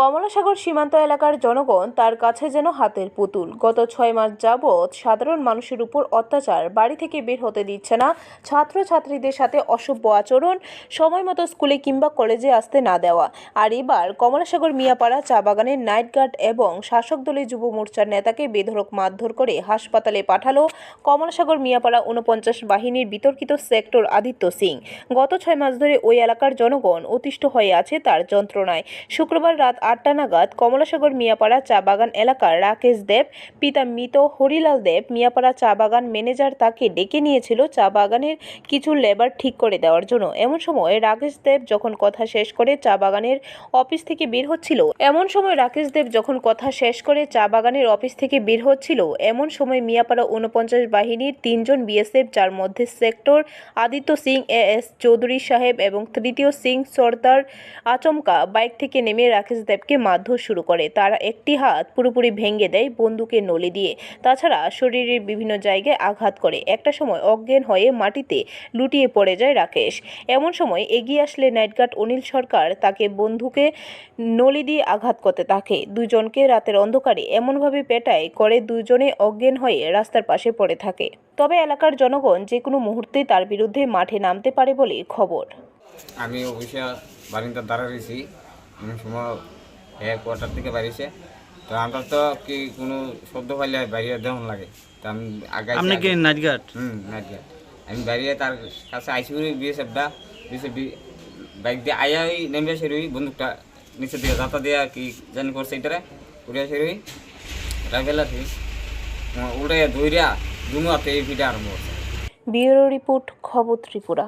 কমলাসাগর সীমান্ত এলাকার জনগণ তার কাছে যেন হাতের পুতুল। গত ছয় মাস যাবৎ সাধারণ মানুষের উপর অত্যাচার, বাড়ি থেকে বের হতে দিচ্ছে না ছাত্রছাত্রীদের সাথে অসভ্য আচরণ, সময় মতো স্কুলে কিংবা কলেজে আসতে না দেওয়া। আর এবার কমলাসাগর মিয়াপাড়া চা বাগানের নাইট গার্ড এবং শাসক দলের যুব মোর্চার নেতাকে বেধড়ক মারধর করে হাসপাতালে পাঠালো কমলাসাগর মিয়াপাড়া উনপঞ্চাশ বাহিনীর বিতর্কিত সেক্টর আদিত্য সিং। গত ছয় মাস ধরে ওই এলাকার জনগণ অতিষ্ঠ হয়ে আছে তার যন্ত্রণায়। শুক্রবার রাত আটটা নাগাদ কমলাসাগর মিয়াপাড়া চা বাগান এলাকার রাকেশ দেব, পিতা মৃত হরিলাল দেব মিয়াপাড়া চা বাগান ম্যানেজার তাকে ডেকে নিয়েছিল চা বাগানের কিছু লেবার ঠিক করে দেওয়ার জন্য। এমন সময় রাকেশ দেব যখন কথা শেষ করে চা বাগানের অফিস থেকে বের হচ্ছিল, এমন সময় রাকেশ দেব যখন কথা শেষ করে চা বাগানের অফিস থেকে বের হচ্ছিল, এমন সময় মিয়াপাড়া উনপঞ্চাশ বাহিনীর তিনজন বিএসএফ, যার মধ্যে sector Aditya Singh, A S Chowdhury সাহেব এবং তৃতীয় সিং সর্দার আচমকা বাইক থেকে নেমে রাকেশ দেবকে মারধর শুরু করে। তারা একটি হাত পুরোপুরি ভেঙে দেয় বন্দুকের নলি দিয়ে। তাছাড়া শরীরের বিভিন্ন জায়গায় আঘাত করে। একটা সময় অজ্ঞান হয়ে মাটিতে লুটিয়ে পড়ে যায় রাকেশ। এমন সময় এগিয়ে আসলে নাইটগার্ড অনিল সরকার তাকে বন্ধুকে নলি দিয়ে আঘাত করতে থাকে। দুজনকে রাতের অন্ধকারে এমনভাবে পেটায় করে দুজনে অজ্ঞান হয়ে রাস্তার পাশে পড়ে থাকে। তবে এলাকার জনগণ যে কোনো মুহূর্তে তার বিরুদ্ধে মাঠে নামতে পারে বলে খবর। আমি অফিসে বারিন্দার দ্বারা রয়েছি এক কোয়ার্টার থেকে বাড়িছে। তো আমরা তো কি কোনো শব্দ পাইলে বাইরে দেওয়ান লাগে। তো আমি আগে আপনি কি নাইট গার্ড হুম নাইট গার্ড। আমি বাইরে তার কাছে আইসি বিএসএফটা বিএসএফ বাইক দিয়ে আয়া ওই নেমে আসে রই বন্দুকটা নিচে দিয়ে যাতা দিয়ে কি জানি করছে এটারে উড়ে আসে রই। রাইফেল আছে উল্টে ধৈর্যা দুনো হাতে এই ফিটে আরম্ভ করছে ব্যুরো রিপোর্ট খবর ত্রিপুরা।